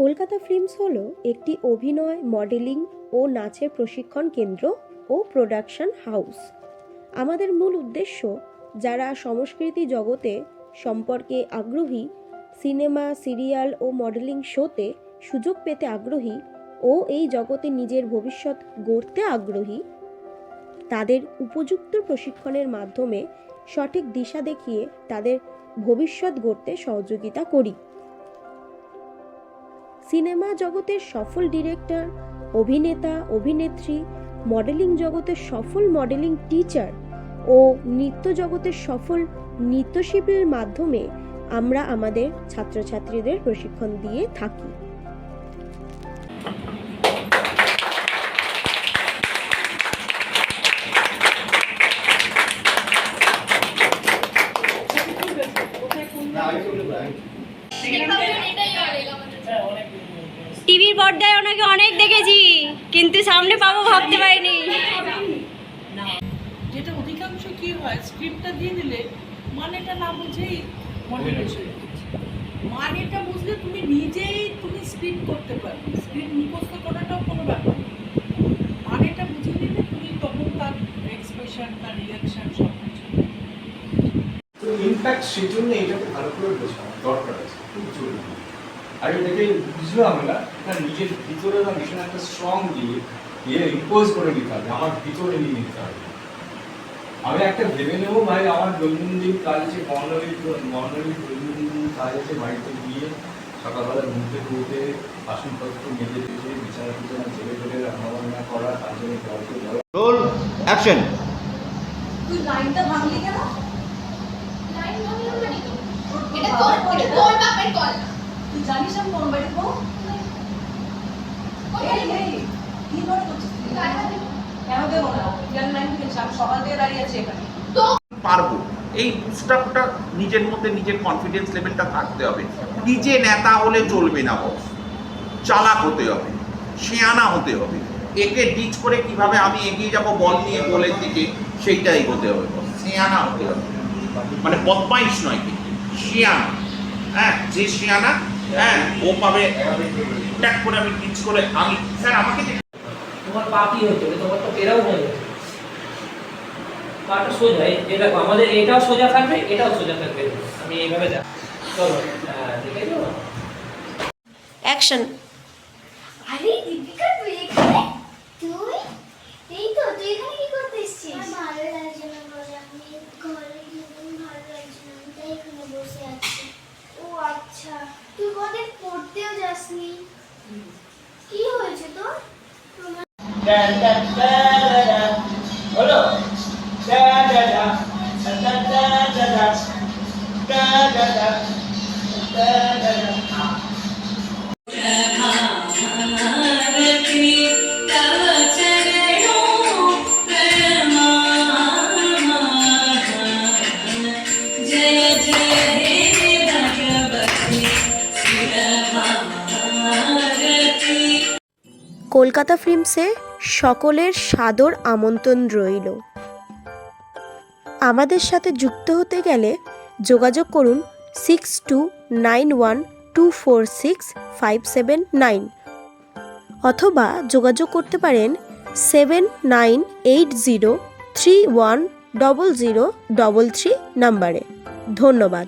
Kolkata films হল একটি অভিনয়, মডেলিং ও নাচের প্রশিক্ষণ কেন্দ্র ও প্রোডাকশন হাউস। আমাদের মূল উদ্দেশ্য, যারা সংস্কৃতি জগতে সম্পর্কে আগ্রহী, সিনেমা, সিরিয়াল ও মডেলিং শোতে সুযোগ পেতে আগ্রহী ও এই জগতে নিজের ভবিষ্যৎ গড়তে আগ্রহী, তাদের উপযুক্ত প্রশিক্ষণের মাধ্যমে সঠিক দিশা দেখিয়ে তাদের ভবিষ্যৎ গড়তে সহযোগিতা করি। সিনেমা জগতের সফল ডিরেক্টর অভিনেতা অভিনেত্রী মডেলিং জগতের সফল মডেলিং টিচার ও নৃত্য জগতের সফল নৃত্যশিল্পীর মাধ্যমে আমরা আমাদের ছাত্রছাত্রীদের প্রশিক্ষণ দিয়ে থাকি। টিভির পর্দায় ওনাকে অনেক দেখেছি কিন্তু সামনে পাবো ভাবতে পারিনি। যেটা অধিকাংশ কি হয় স্ক্রিপ্টটা দিয়ে দিলে মানেটা না বুঝেই মনে মানেটা বুঝলে তুমি নিজেই তুমি স্ক্রিপ্ট করতে পারবে। স্ক্রিপ্ট মুখস্থ করাটাও কোনো ব্যাপার। মানেটা বুঝে নিলে তুমি তখন তার এক্সপ্রেশন তার রিয়াকশন সব কিছু তো ইনফ্যাক্ট সেই এটাকে ভালো করে বোঝানো দরকার আছে। খুব জরুরি আর এটাকে বুঝলাম না এটা নিজের ভিতরে বা ভীষণ একটা স্ট্রং দিয়ে দিয়ে ইম্পোজ করে নিতে হবে আমার ভিতরে নিয়ে নিতে হবে। আমি একটা ভেবে নেব ভাই আমার দৈনন্দিন কাজ আছে বর্ণালী বর্ণালী দৈনন্দিন কাজ আছে বাড়িতে গিয়ে সকালবেলা ঘুম থেকে উঠে বাসনপত্র মেজে টেজে বিছানা টিছানা ছেলে ছেলে রান্না বান্না করা তার জন্য জলকে জল রোল অ্যাকশন তুই লাইনটা ভাঙলি কেন? লাইন ভাঙলাম মানে এটা তোর এটা তোর বাপের কল। তুই জানিস আমি কোন বাড়ির বউ এই, এই, কি মনে করছিস তুই? গায়ে হাত দিবো। কেন দেবো না? কেন লাইন ফেলছি আমি সকাল থেকে দাঁড়িয়ে আছি এখানে। পারব। এই বুস্টাপটা নিজের মধ্যে নিজের কনফিডেন্স লেভেলটা থাকতে হবে। নিজে নেতা হলে চলবে না বস চালাক হতে হবে। শেয়ানা হতে হবে। একে ডিচ করে কীভাবে আমি এগিয়ে যাব বল নিয়ে গোলের দিকে সেইটাই হতে হবে বস শেয়ানা হতে হবে। মানে বদমাইশ নয় কিন্তু শিয়ানা। হ্যাঁ যে শিয়ানা হ্যাঁ ও পাবে। ট্যাক করে আমি ডিচ করে আমি স্যার আমাকে তোমার পা কি হচ্ছে তোমার তো এরাও হয়ে গেছে। পাটা সোজা দেখো আমাদের এটাও সোজা থাকবে এটাও সোজা থাকবে। আমি এইভাবে যা চলো ঠিক আছে অ্যাকশন আরে দীপিকা তুই এখানে? তুই? এই তো তুই এখানে কি করতে এসেছিস ভালো লাগছে না বলে আমি ঘরে গেলাম ভালো লাগছে না আমি তাই এখানে বসে আছি ও আচ্ছা তুই কদিন পড়তেও যাসনি? কি হয়েছে তোর? হলো? দাদা দাদা ডা ডা কলকাতা ফিল্মসে সকলের সাদর আমন্ত্রণ রইল। আমাদের সাথে যুক্ত হতে গেলে যোগাযোগ করুন six two nine one two four six five seven nine অথবা যোগাযোগ করতে পারেন seven nine eight zero three one double zero double three নাম্বারে ধন্যবাদ।